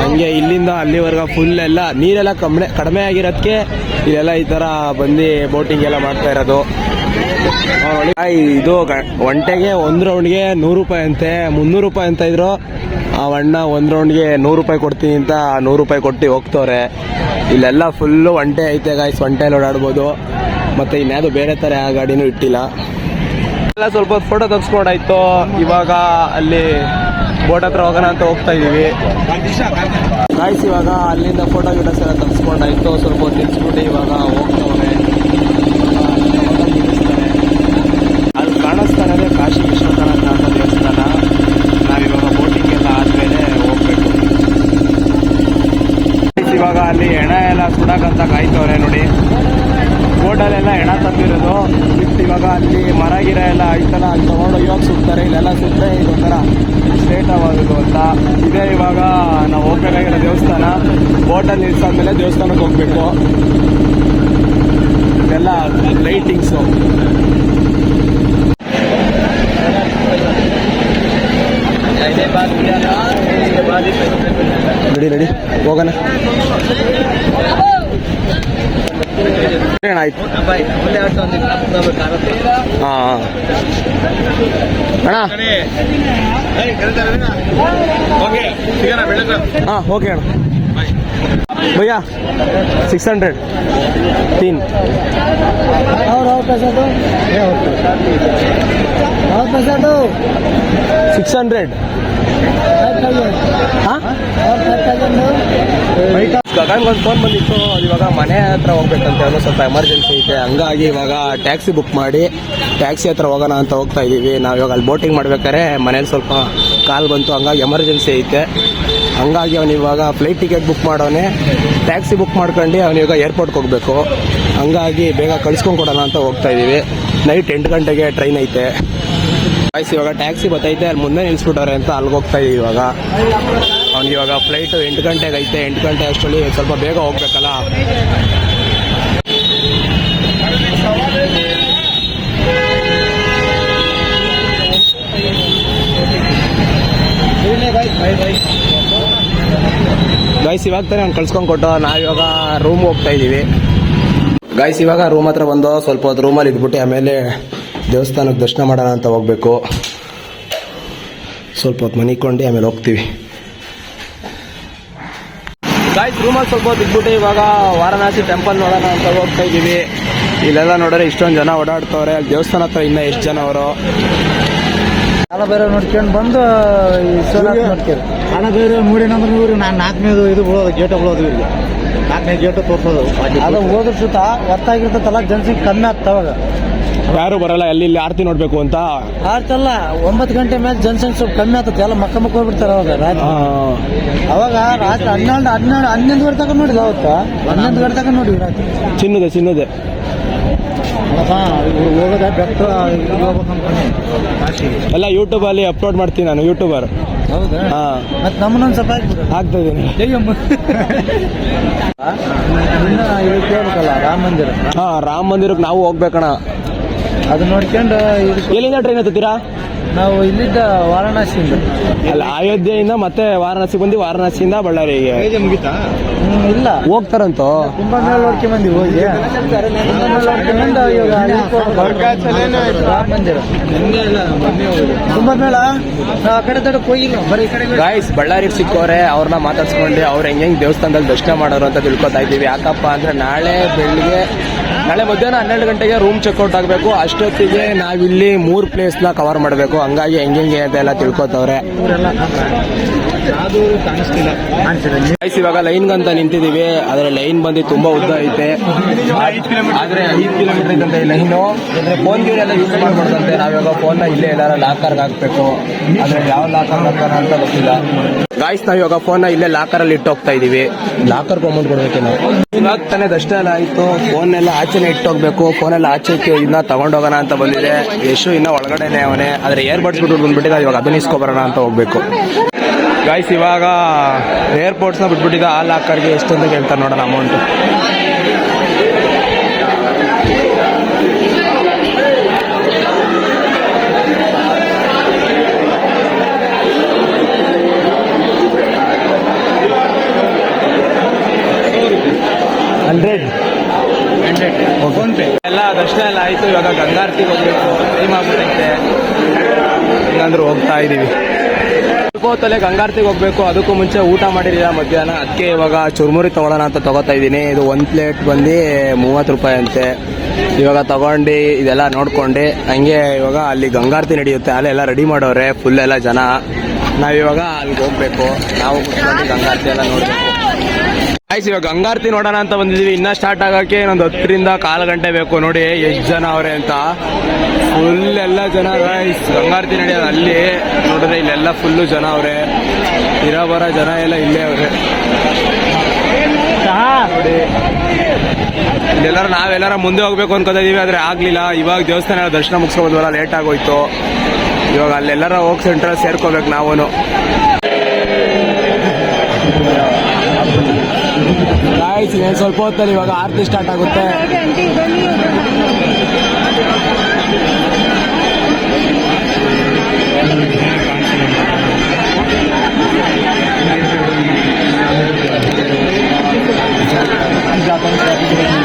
Speaker 2: ಹಂಗೆ ಇಲ್ಲಿಂದ ಅಲ್ಲಿವರೆಗೂ ಫುಲ್ ಎಲ್ಲ ನೀರೆಲ್ಲ ಕಮ್ಮಿ ಕಡಿಮೆ ಆಗಿರೋದಕ್ಕೆ ಇಲ್ಲೆಲ್ಲ ಈ ತರ ಬಂದು ಬೋಟಿಂಗ್ ಎಲ್ಲ ಮಾಡ್ತಾ ಇರೋದು. ಇದು ಒಂಟೆಗೆ ಒಂದು ರೌಂಡ್ಗೆ ನೂರು ರೂಪಾಯಿ ಅಂತೆ. ಮುನ್ನೂರು ರೂಪಾಯಿ ಅಂತ ಇದ್ರು. ಆ ಅಣ್ಣ ಒಂದು ರೌಂಡ್ಗೆ ನೂರು ರೂಪಾಯಿ ಕೊಡ್ತೀನಿ ಅಂತ ನೂರು ರೂಪಾಯಿ ಕೊಟ್ಟು ಹೋಗ್ತವ್ರೆ. ಇಲ್ಲೆಲ್ಲ ಫುಲ್ಲು ಒಂಟೆ ಐತೆ ಗಾಯ್ಸ್ ಒಂಟೆಯಲ್ಲಿ ಓಡಾಡ್ಬೋದು. ಮತ್ತೆ ಇನ್ಯಾವುದು ಬೇರೆ ತರ ಆ ಗಾಡಿನೂ ಇಟ್ಟಿಲ್ಲ. ಎಲ್ಲ ಸ್ವಲ್ಪ ಹೊತ್ತು ಫೋಟೋ ತೆಗೆಸ್ಕೊಂಡಾಯ್ತು ಇವಾಗ ಅಲ್ಲಿ ಬೋಟ್ ಹತ್ರ ಹೋಗೋಣ ಅಂತ ಹೋಗ್ತಾ ಇದೀವಿ. ಗಾಯ್ಸ್ ಇವಾಗ ಅಲ್ಲಿಂದ ಫೋಟೋ ಗಿಡಸ್ ಎಲ್ಲ ತೆಗೆಸ್ಕೊಂಡಾಯ್ತು ಸ್ವಲ್ಪ ಹೊತ್ತು ನಿಲ್ಸ್ಬಿಟ್ಟು ಇವಾಗ ಹೋಗ್ತವ್ರೆ. ಅಲ್ಲಿ ಕಾಣಿಸ್ತಾ ಇರೋದೇ ಕಾಶಿ ವಿಶ್ವನಾಥ ದೇವಸ್ಥಾನ. ನಾವಿವಾಗ ಬೋಟಿಂಗ್ ಎಲ್ಲ ಆದ್ಮೇಲೆ ಹೋಗ್ಬೇಕು. ಇವಾಗ ಅಲ್ಲಿ ಹೆಣ ಎಲ್ಲ ಸುಡಕಂತ ಕಾಯ್ತವ್ರೆ ನೋಡಿ. ಬೋಟಲ್ಲೆಲ್ಲ ಹೆಣ ತಂದಿರೋದು. ಇತ್ತು ಇವಾಗ ಅಲ್ಲಿ ಮರ ಗಿರ ಎಲ್ಲ ಐತಲ್ಲ ಅಲ್ಲಿ ತಗೊಂಡು ಇವಾಗ ಸುತ್ತಾರೆ. ಇಲ್ಲೆಲ್ಲ ಸುಟ್ಟರೆ ಇದೊಂಥರ ಸ್ಟ್ರೇಟ್ ಆಗೋದು ಅಂತ ಇದೇ ಇವಾಗ ನಾವು ಹೋಗ್ಬೇಕಾಗಿರೋ ದೇವಸ್ಥಾನ ಬೋಟಲ್ಲಿ ನಿಲ್ಸಾದ್ಮೇಲೆ ದೇವಸ್ಥಾನಕ್ಕೆ ಹೋಗ್ಬೇಕು. ಇದೆಲ್ಲ ಲೈಟಿಂಗ್ಸು. Ready ready. ಹೋಗೋಣ. ಆಯ್ತು. ಹಾಂ ಅಣ್ಣ? ಹಾ ಓಕೆ ಅಣ್ಣ. ಭಯ್ಯ ಸಿಕ್ಸ್ ಹಂಡ್ರೆಡ್ ತೀನ್
Speaker 5: पैसा दो और पैसा दो
Speaker 2: ಸಿಕ್ಸ್ ಹಂಡ್ರೆಡ್ ಹಾಂ
Speaker 5: और फाइव थाउजेंड दो
Speaker 2: ಗಗನ್ಗೊಂದು ಫೋನ್ ಬಂದಿತ್ತು ಅದು ಇವಾಗ ಮನೆ ಹತ್ರ ಹೋಗ್ಬೇಕಂತ ಹೇಳೋ ಸ್ವಲ್ಪ ಎಮರ್ಜೆನ್ಸಿ ಐತೆ ಹಂಗಾಗಿ ಇವಾಗ ಟ್ಯಾಕ್ಸಿ ಬುಕ್ ಮಾಡಿ ಟ್ಯಾಕ್ಸಿ ಹತ್ರ ಹೋಗೋಣ ಅಂತ ಹೋಗ್ತಾ ಇದ್ದೀವಿ ನಾವು ಇವಾಗ ಅಲ್ಲಿ ಬೋಟಿಂಗ್ ಮಾಡ್ಬೇಕಾದ್ರೆ ಮನೇಲಿ ಸ್ವಲ್ಪ ಕಾಲ್ ಬಂತು ಹಂಗಾಗಿ ಎಮರ್ಜೆನ್ಸಿ ಐತೆ ಹಂಗಾಗಿ ಅವನು ಇವಾಗ ಫ್ಲೈಟ್ ಟಿಕೆಟ್ ಬುಕ್ ಮಾಡೋನೆ ಟ್ಯಾಕ್ಸಿ ಬುಕ್ ಮಾಡ್ಕೊಂಡು ಅವನಿವಾಗ ಏರ್ಪೋರ್ಟ್ಗೆ ಹೋಗಬೇಕು. ಹಂಗಾಗಿ ಬೇಗ ಕಳ್ಸ್ಕೊಂಡು ಕೊಡೋಣ ಅಂತ ಹೋಗ್ತಾ ಇದ್ದೀವಿ ನೈಟ್ ಎಂಟು ಗಂಟೆಗೆ ಟ್ರೈನ್ ಐತೆ. ಬಾಯ್ಸ್ ಇವಾಗ ಟ್ಯಾಕ್ಸಿ ಬತ್ತೈತೆ, ಅಲ್ಲಿ ಮುಂದೆ ನಿಲ್ಸ್ಬಿಟ್ಟವ್ರೆ ಅಂತ ಅಲ್ಲಿಗೆ ಹೋಗ್ತಾ ಇದ್ದೀವಿ ಇವಾಗ. ಅವ್ನಿಗೆ ಇವಾಗ ಫ್ಲೈಟ್ ಎಂಟು ಗಂಟೆಗೆ ಐತೆ, ಎಂಟು ಗಂಟೆ ಅಷ್ಟರಲ್ಲಿ ಸ್ವಲ್ಪ ಬೇಗ ಹೋಗ್ಬೇಕಲ್ಲ. ಗಾಯ್ಸ್ ಇವಾಗ ತಾನೇ ಅವ್ನು ಕಳ್ಸ್ಕೊಂಡು ಕೊಟ್ಟು ನಾವಿವಾಗ ರೂಮ್ ಹೋಗ್ತಾ ಇದ್ದೀವಿ ಗಾಯ್ಸ್ ಇವಾಗ ರೂಮ್ ಹತ್ರ ಬಂದು ಸ್ವಲ್ಪ ಹೊತ್ತು ರೂಮಲ್ಲಿ ಇದ್ಬಿಟ್ಟು ಆಮೇಲೆ ದೇವಸ್ಥಾನಕ್ಕೆ ದರ್ಶನ ಮಾಡೋಣ ಅಂತ ಹೋಗ್ಬೇಕು. ಸ್ವಲ್ಪ ಹೊತ್ತು ಮನಿಕೊಂಡು ಆಮೇಲೆ ಹೋಗ್ತೀವಿ. ಗಾಯ್ಸ್ ರೂಮಲ್ಲಿ ಸ್ವಲ್ಪ ಹೊತ್ತು ಇದ್ಬಿಟ್ಟು ಇವಾಗ ವಾರಣಾಸಿ ಟೆಂಪಲ್ ನೋಡೋಣ ಅಂತ ಹೋಗ್ತಾ ಇದ್ದೀವಿ ಇಲ್ಲೆಲ್ಲ ನೋಡಿದ್ರೆ ಇಷ್ಟೊಂದು ಜನ ಓಡಾಡ್ತವ್ರೆ. ಅಲ್ಲಿ ದೇವಸ್ಥಾನ ಹತ್ರ ಇನ್ನೂ ಎಷ್ಟು ಜನ ಅವರು?
Speaker 5: ಕಾಲ ಬೇರೆ ನೋಡ್ಕೊಂಡು ಬಂದು ನೋಡ್ಕೊಂಡು ಕಾಲ ಮೂಡಿನ ಮೂಡಿ ನಂಬರ್ ಇವ್ರಿಗೆ ನಾನು ನಾಲ್ಕನೇದು ಇದು ಬಿಡೋದು ಗೇಟ್ ಬಿಡೋದು ಇವ್ರಿಗೆ. ನಾಲ್ಕನೇ ಗೇಟ್ ತೋರ್ಸೋದು ಅದು ಹೋದ್ರ ಸುತ್ತ ಹೊತ್ತಾಗಿರ್ತದಲ್ಲ ಜನಸಂಖ್ಯೆ ಕಮ್ಮಿ ಆಗ್ತದೆ ಅವಾಗ
Speaker 2: ಯಾರು ಬರಲ್ಲ ಅಲ್ಲಿ ಇಲ್ಲಿ ಆರತಿ ನೋಡಬೇಕು ಅಂತ?
Speaker 5: ಆರ್ತಲ್ಲ ಒಂಬತ್ತು ಗಂಟೆ ಮೇಲೆ ಜನಸಂಖ್ಯೆ ಸ್ವಲ್ಪ ಕಮ್ಮಿ ಆಗ್ತದೆ ಎಲ್ಲ ಮಕ್ಕ ಮಕ್ಕ ಹೋಗ್ಬಿಡ್ತಾರೆ ಅವಾಗ ರಾತ್ರಿ. ಅವಾಗ ರಾತ್ರಿ ಹನ್ನೆರಡು ಹನ್ನೆರಡು ಹನ್ನೊಂದುವರೆ ತನಕ ನೋಡಿಲ್ಲ ಅವತ್ತು? ಹನ್ನೊಂದುವರೆ ತನಕ ನೋಡಿ ರಾತ್ರಿ.
Speaker 2: ಚಿನ್ನದೆ ಚಿನ್ನದೆ
Speaker 5: ಹೋಗೋದ ಬೆಟ್ಟ ಅಲ್ಲಿ ಅನ್ಕೊಂಡೆ ಕಾಶಿಗೆ
Speaker 2: ಎಲ್ಲ ಯೂಟ್ಯೂಬಲ್ಲಿ ಅಪ್ಲೋಡ್ ಮಾಡ್ತೀನಿ ನಾನು ಯೂಟ್ಯೂಬರ್
Speaker 5: ಮತ್ತೆ ನಮ್ಮನ್ನೊಂದು ಸ್ವಲ್ಪ ಆಗ್ತದೆ
Speaker 2: ಆಗ್ತಾ ಇದ್ದೀನಿ.
Speaker 5: ರಾಮ ಮಂದಿರ
Speaker 2: ಹಾ ರಾಮ ಮಂದಿರಕ್ಕೆ ನಾವು ಹೋಗ್ಬೇಕಣ್ಣ
Speaker 5: ಅದು ನೋಡ್ಕೊಂಡು
Speaker 2: ಎಲ್ಲಿಂದ ಟ್ರೈನ್ ಹತ್ತಿದ್ದೀರಾ
Speaker 5: ನಾವು ಇಲ್ಲಿದ್ದ ವಾರಣಾಸಿಯಿಂದ.
Speaker 2: ಅಲ್ಲ ಅಯೋಧ್ಯೆಯಿಂದ ಮತ್ತೆ ವಾರಣಾಸಿ ಬಂದು ವಾರಣಾಸಿಯಿಂದ ಬಳ್ಳಾರಿಗೆ.
Speaker 5: ಹ್ಮ್, ಇಲ್ಲ.
Speaker 2: ಹೋಗ್ತಾರಂತೋ?
Speaker 5: ನೋಡ್ಕೊಂಡ್ ಬಂದಿವಿ ಹೋಗಿ. ಕುಂಭಮೇಳ ಮೇಲೆ ನೋಡ್ಕೊಂಡ್ ಇವಾಗ ಇದಕ್ಕೆ ಹೋಗ್ಬೇಕು. ರಾಮ ಮಂದಿರ. ತುಂಬಾ ಮೇಳ ನಾವು ಆ ಕಡೆ ತಡಕ್ ಹೋಗಿಲ್ಲ ಬರೀ ಈ ಕಡೆ
Speaker 2: ಗಾಯ್ಸ್ ಬಳ್ಳಾರಿಗೆ ಸಿಕ್ಕೋರೆ ಅವ್ರನ್ನ ಮಾತಾಡ್ಸ್ಕೊಂಡು ಅವ್ರು ಹೆಂಗ್ ಹೆಂಗ್ ದೇವಸ್ಥಾನದಲ್ಲಿ ದರ್ಶನ ಮಾಡೋರು ಅಂತ ತಿಳ್ಕೊತಾ ಇದ್ದೀವಿ. ಯಾಕಪ್ಪ ಅಂದ್ರೆ ನಾಳೆ ಬೆಳಿಗ್ಗೆ ನಾಳೆ ಮಧ್ಯಾಹ್ನ ಹನ್ನೆರಡು ಗಂಟೆಗೆ ರೂಮ್ ಚೆಕ್ಔಟ್ ಆಗಬೇಕು. ಅಷ್ಟೊತ್ತಿಗೆ ನಾವಿಲ್ಲಿ ಮೂರು ಪ್ಲೇಸ್ನ ಕವರ್ ಮಾಡಬೇಕು. ಹಂಗಾಗಿ ಹೆಂಗೆಂಗೆ ಅಂತ ಎಲ್ಲ ತಿಳ್ಕೊತವ್ರೆ. ಇವಾಗ ಲೈನ್ ಅಂತ ನಿಂತಿದೀವಿ. ಆದ್ರೆ ಲೈನ್ ಬಂದು ತುಂಬಾ ಉದ್ದ ಐತೆ. ಆದ್ರೆ ಐದು ಕಿಲೋಮೀಟರ್ ಈ ಲೈನು ಫೋನ್ ಗೀರ್ ಎಲ್ಲ ಯೂಸ್ ಮಾಡ್ಬಾರ್ದಂತೆ. ನಾವಿವಾಗ ಫೋನ್ನ ಇಲ್ಲೇ ಎಲ್ಲಾರ ಲಾಕರ್ಗೆ ಹಾಕ್ಬೇಕು. ಆದ್ರೆ ಯಾವ ಲಾಕರ್ ಹಾಕೋಣ ಅಂತ ಗೊತ್ತಿಲ್ಲ. ಗಾಯ್ಸ್ ನಾವ್ ಇವಾಗ ಫೋನ್ನ ಇಲ್ಲೇ ಲಾಕರ್ ಅಲ್ಲಿ ಇಟ್ಟು ಹೋಗ್ತಾ ಇದೀವಿ. ಲಾಕರ್ ಅಮೌಂಟ್ ಕೊಡ್ಬೇಕು ನಾವು ಇವಾಗ ತಾನೇ ದಷ್ಟ ಎಲ್ಲ ಆಯ್ತು. ಫೋನ್ ಎಲ್ಲ ಆಚೆನೆ ಇಟ್ಟೋಗ್ಬೇಕು ಫೋನ್ ಎಲ್ಲ ಆಚೆ ಇನ್ನ ತಗೊಂಡೋಗೋಣ ಅಂತ ಬಂದಿದೆ. ಯಶು ಇನ್ನ ಒಳಗಡೆನೆ ಅವನೇ. ಆದ್ರೆ ಏರ್ ಬಡ್ಸ್ ಬಿಟ್ಟು ಬಂದ್ಬಿಟ್ಟಿದ ಇವಾಗ ಅದನ್ನ ಇಸ್ಕೊಬರೋಣ ಅಂತ ಹೋಗ್ಬೇಕು. ಗಾಯ್ಸ್ ಇವಾಗ ಏರ್ಪೋರ್ಟ್ಸ್ನ ಬಿಟ್ಬಿಟ್ಟಿದ್ದ. ಆ ಲಾಕರ್ಗೆ ಎಷ್ಟು ಅಂತ ಕೇಳ್ತಾರೆ ನೋಡೋಣ ಅಮೌಂಟ್ ಹಂಡ್ರೆಡ್. ಎಲ್ಲ ದರ್ಶನ ಎಲ್ಲ ಆಯ್ತು ಇವಾಗ ಗಂಗಾರ್ತಿಗೆ ಹೋಗ್ಬೇಕು ಟೈಮ್ ಆಗ್ಬಿಟ್ಟೈತೆ ಇಲ್ಲಾಂದ್ರೂ ಹೋಗ್ತಾ ಇದ್ದೀವಿ ತಲೆ ಗಂಗಾರ್ತಿಗೆ ಹೋಗ್ಬೇಕು ಅದಕ್ಕೂ ಮುಂಚೆ ಊಟ ಮಾಡಿರಲಿಲ್ಲ ಮಧ್ಯಾಹ್ನ? ಅದಕ್ಕೆ ಇವಾಗ ಚುರುಮುರಿ ತಗೊಳ್ಳೋಣ ಅಂತ ತಗೋತಾ ಇದ್ದೀನಿ. ಇದು ಒಂದು ಪ್ಲೇಟ್ ಬಂದು ಮೂವತ್ತು ರೂಪಾಯಿ ಅಂತೆ. ಇವಾಗ ತಗೊಂಡು ಇದೆಲ್ಲ ನೋಡ್ಕೊಂಡು ಹಂಗೆ ಇವಾಗ ಅಲ್ಲಿ ಗಂಗಾರ್ತಿ ನಡೆಯುತ್ತೆ. ಅಲ್ಲೆಲ್ಲ ರೆಡಿ ಮಾಡೋರೆ ಫುಲ್ ಎಲ್ಲ ಜನ. ನಾವಿವಾಗ ಅಲ್ಲಿಗೆ ಹೋಗ್ಬೇಕು. ನಾವು ಕುತ್ಕೊಂಡು ಗಂಗಾರ್ತಿ ಎಲ್ಲ ನೋಡ್ಬೇಕು. ಆಯ್ತು ಇವಾಗ ಗಂಗಾರ್ತಿ ನೋಡೋಣ ಅಂತ ಬಂದಿದ್ದೀವಿ ಇನ್ನ ಸ್ಟಾರ್ಟ್ ಆಗಕ್ಕೆ ಇನ್ನೊಂದು ಹತ್ತರಿಂದ ಕಾಲು ಗಂಟೆ ಬೇಕು. ನೋಡಿ ಎಷ್ಟು ಜನ ಅವ್ರೆ ಅಂತ. ಫುಲ್ ಎಲ್ಲ ಜನ ಗಾಯ್ಸ್ ಗಂಗಾರತಿ ನಡೆಯೋದು ಅಲ್ಲಿ. ನೋಡಿದ್ರೆ ಇಲ್ಲೆಲ್ಲ ಫುಲ್ಲು ಜನ ಅವ್ರೆ. ಇರೋ ಬರೋ ಜನ ಎಲ್ಲ ಇಲ್ಲೇ ಅವ್ರೆ. ನೋಡಿ. ಇಲ್ಲೆಲ್ಲರೂ ನಾವೆಲ್ಲರ ಮುಂದೆ ಹೋಗ್ಬೇಕು ಅನ್ಕೋತಾ ಇದೀವಿ ಆದ್ರೆ ಆಗ್ಲಿಲ್ಲ. ಇವಾಗ ದೇವಸ್ಥಾನ ದರ್ಶನ ಮುಗಿಸ್ಕೊಬೋದಲ್ಲ ಲೇಟ್ ಆಗೋಯ್ತು. ಇವಾಗ ಅಲ್ಲೆಲ್ಲರ ಹೋಗಿ ಸೆಂಟ್ರಲ್ ಸೇರ್ಕೋಬೇಕು ನಾವು गाइस इन स्वल्प आरती स्टार्ट आगते जाता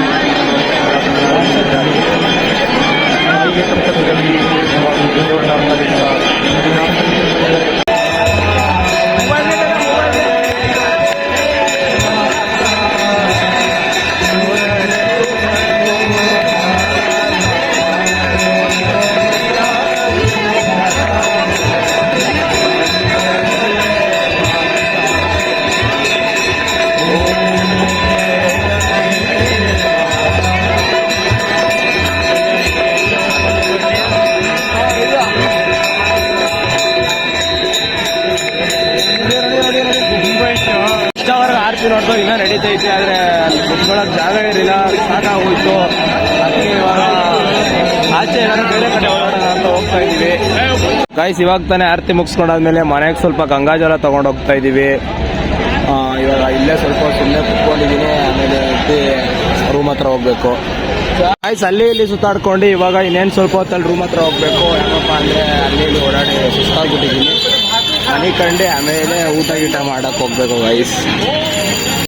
Speaker 2: ಹೋಗ್ತಾ ಇದೀವಿ ಗಾಯ್ಸ್ ಇವಾಗ ತಾನೇ ಆರತಿ ಮುಗಿಸ್ಕೊಂಡಾದ್ಮೇಲೆ ಮನೆಗೆ ಸ್ವಲ್ಪ ಗಂಗಾಜಲ ತಗೊಂಡು ಹೋಗ್ತಾ ಇದೀವಿ ಇವಾಗ ಇಲ್ಲೇ ಸ್ವಲ್ಪ ಸುಮ್ಮನೆ ಕುತ್ಕೊಂಡಿದ್ದೀನಿ ಆಮೇಲೆ ರೂಮ್ ಹತ್ರ ಹೋಗ್ಬೇಕು. ಗಾಯ್ಸ್ ಅಲ್ಲಿ ಇಲ್ಲಿ ಸುತ್ತಾಡ್ಕೊಂಡು ಇವಾಗ ಇನ್ನೇನು ಸ್ವಲ್ಪ ಹೊತ್ತಲ್ಲಿ ರೂಮ್ ಹತ್ರ ಹೋಗ್ಬೇಕು. ಯಾಕಪ್ಪ ಅಂದರೆ ಅಲ್ಲಿ ಇಲ್ಲಿ ಓಡಾಡಿ ಸುಸ್ತಾಗ್ಬಿಟ್ಟಿದ್ದೀನಿ ಮನೆ ಕಂಡು, ಆಮೇಲೆ ಊಟ ಗೀಟ ಮಾಡಕ್ಕೆ ಹೋಗ್ಬೇಕು ಗೈಸ್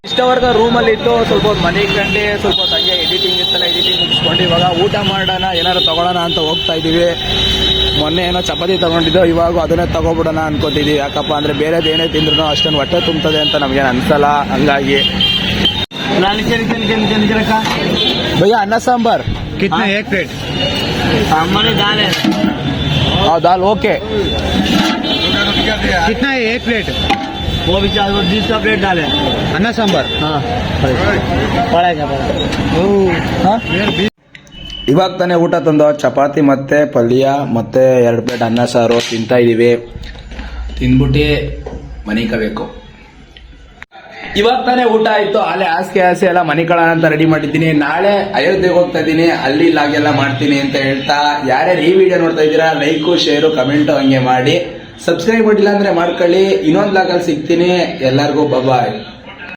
Speaker 2: ಇಷ್ಟವರ್ಗ ರೂಮಲ್ಲಿ ಇದ್ದು ಸ್ವಲ್ಪ ಹೊತ್ತು ಮನೆ ಕಂಡು, ಸ್ವಲ್ಪ ಹೊತ್ತು ಎಡಿಟಿಂಗ್ ಇತ್ತಲ್ಲ ಎಡಿಟಿಂಗ್ ಮುಗಿಸ್ಕೊಂಡು ಇವಾಗ ಊಟ ಮಾಡೋಣ ಏನಾರು ತಗೊಳ್ಳೋಣ ಅಂತ ಹೋಗ್ತಾ ಇದೀವಿ ಮೊನ್ನೆ ಏನೋ ಚಪಾತಿ ತಗೊಂಡಿದ್ದೋ ಇವಾಗ ಅದನ್ನೇ ತಗೊಬಿಡೋಣ ಅನ್ಕೋತಿದ್ವಿ ಯಾಕಪ್ಪ ಅಂದ್ರೆ ಬೇರೆದು ಏನೇ ತಿಂದ್ರು ಅಷ್ಟೊಂದು ಹೊಟ್ಟೆ ತುಂಬ್ತದೆ ಅಂತ ನಮ್ಗೇನು ಅನ್ಸಲ್ಲ ಹಂಗಾಗಿ ಭಯ್ಯ ಅನ್ನ ಸಾಂಬಾರ್
Speaker 5: कितना एक प्लेट
Speaker 3: ಸಾಮಾನ್ಯ दाल है
Speaker 2: ಆ ದಾಲ್ ಓಕೆ
Speaker 5: कितना है एक प्लेट
Speaker 3: वो भी चार वो बीस का प्लेट दाल है
Speaker 5: अन्ना सांबर
Speaker 3: हाँ पड़ेगा
Speaker 2: ಇವಾಗ ತಾನೇ ಊಟ ತಂದು, ಚಪಾತಿ ಮತ್ತೆ ಪಲ್ಯ ಮತ್ತೆ ಎರಡು ಪ್ಲೇಟ್ ಅನ್ನ, ಸಾರು ತಿಂತಾ ಇದೀವಿ. ತಿಂದ್ಬಿಟ್ಟು ಮನೆ ಕಬೇಕು ಇವಾಗ ತಾನೇ ಊಟ ಆಯ್ತು ಅಲ್ಲೇ ಹಾಸಿಗೆ ಹಾಸಿ ಎಲ್ಲ ಮನೆ ಅಂತ ರೆಡಿ ಮಾಡಿದ್ದೀನಿ. ನಾಳೆ ಅಯೋಧ್ಯೆಗೆ ಹೋಗ್ತಾ ಇದ್ದೀನಿ ಅಲ್ಲಿ ಇಲ್ಲಾಗೆಲ್ಲ ಮಾಡ್ತೀನಿ ಅಂತ ಹೇಳ್ತಾ, ಯಾರ್ಯಾರು ಈ ವಿಡಿಯೋ ನೋಡ್ತಾ ಇದ್ದೀರಾ ಲೈಕು ಶೇರು ಕಮೆಂಟು ಹಂಗೆ ಮಾಡಿ. ಸಬ್ಸ್ಕ್ರೈಬ್ ಮಾಡಿಲ್ಲ ಅಂದ್ರೆ ಮಾಡ್ಕೊಳ್ಳಿ, ಇನ್ನೊಂದು ಲಾಗಲ್ಲಿ ಸಿಗ್ತೀನಿ. ಎಲ್ಲರಿಗೂ ಬಾಯ್